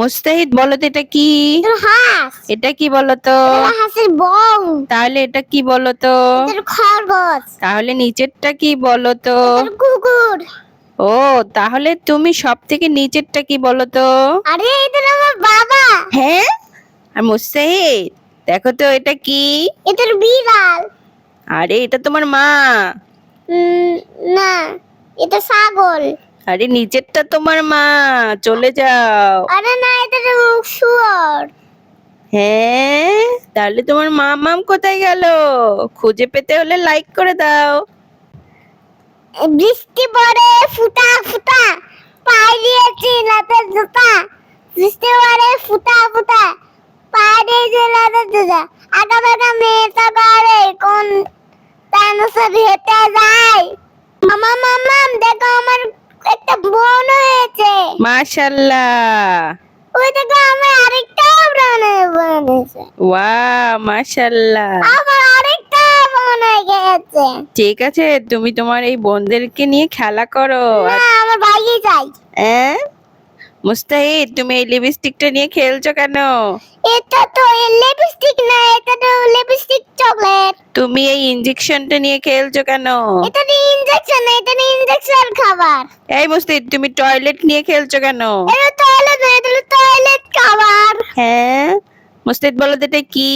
মুস্তাহিদ বলো তো এটা কি? এটা হাঁস। এটা কি বলো তো? হাঁসের তাহলে এটা কি বলো তো? খরগোশ। তাহলে নিচেরটা কি বলো তো? কুকুর ও তাহলে তুমি সব থেকে নিচেরটা কি বলো তো? আরে এটা আমার বাবা। হ্যাঁ? আর মুস্তাহিদ দেখো তো এটা কি? এটা বিড়াল। আরে এটা তোমার মা। না এটা ছাগল। আরে নিচেরটা তোমার মা চলে যাও। আরে না এটা শুয়োর হ্যাঁ তাহলে তোমার মা মাম কোথায় গেল? খুঁজে পেতে হলে লাইক করে দাও। বৃষ্টি পড়ে ফুটা ফুটা। পায়ে দিয়েছি লাতের জুতা। বৃষ্টি পড়ে ফুটা ফুটা। পায়ে দিয়েছি লাতের জুতা। আগা বাগা মেয়েটা মাশাল্লাহ। ওই দেখো আমার আরেকটা বোন বোন হয়েছে। ওয়া মাশাল্লাহ। আমার আরেকটা বোন গেছে। ঠিক আছে তুমি তোমার এই বোনদেরকে নিয়ে খেলা করো। না আমার ভাইই হ্যাঁ মুস্তাহিদ তুমি এই লিপস্টিকটা নিয়ে খেলছো কেন? এটা তো লিপস্টিক না এটা তো লিপস্টিক চকলেট। তুমি এই ইনজেকশনটা নিয়ে খেলছো কেন? এটা তো ইনজেকশন এটা তো ইনজেকশন খাবার। এই মুস্তাহিদ তুমি টয়লেট নিয়ে খেলছো কেন? এটা টয়লেট না এটা টয়লেট খাবার। হ্যাঁ? মুস্তিদ বলো তো এটা কি?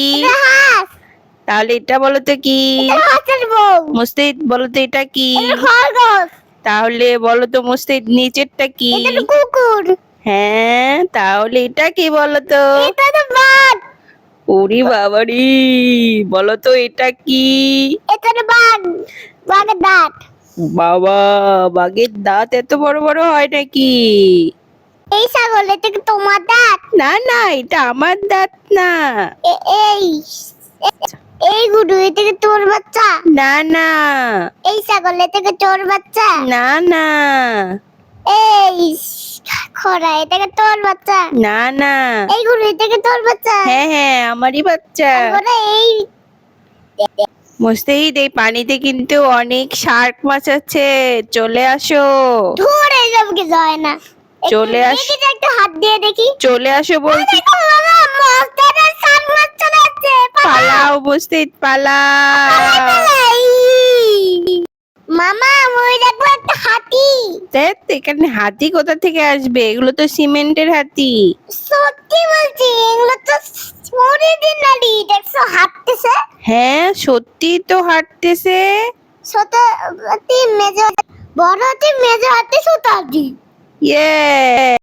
তাহলে এটা বলো তো কি? মুস্তাহিদ বলো তো এটা কি? তাহলে বলো তো মুস্তাহিদ নিচেরটা কি? কুকুর। হ্যাঁ তাহলে এটা কি বলো তো? এটা তো বাঘ। ওরে বাবারি বলো তো এটা কি? এটা তো বাঘ। বাঘের দাঁত। বাবা বাঘের দাঁত এত বড় বড় হয় নাকি? এই ছাগল এটা কি তোমার দাঁত? না না এটা আমার দাঁত না। এই এই গুডু এটা কি তোর বাচ্চা? না না। এই ছাগল এটা কি তোর বাচ্চা? না না। এই খরা এটা কি তোর বাচ্চা? না না। এই গুরু এটা কি তোর বাচ্চা? হ্যাঁ হ্যাঁ আমারই বাচ্চা। এই মুস্তাহিদ এই পানিতে কিন্তু অনেক শার্ক মাছ আছে। চলে আসো। ধরে সব কিছু হয় না। চলে আসো একটু হাত দিয়ে দেখি। চলে আসো বলছি। পালাও। মুস্তাহিদ পালাও। মামা ওই দেখো একটা হাতি। দেখ এখানে হাতি কোথা থেকে আসবে? এগুলো তো সিমেন্টের হাতি। সত্যি বলছি এগুলো তো অরিজিনালি দেখছ হাঁটতেছে। হ্যাঁ সত্যি তো হাঁটতেছে। ছোট মেজো বড় হাতি মেজো হাতি ছোট হাতি ইয়ে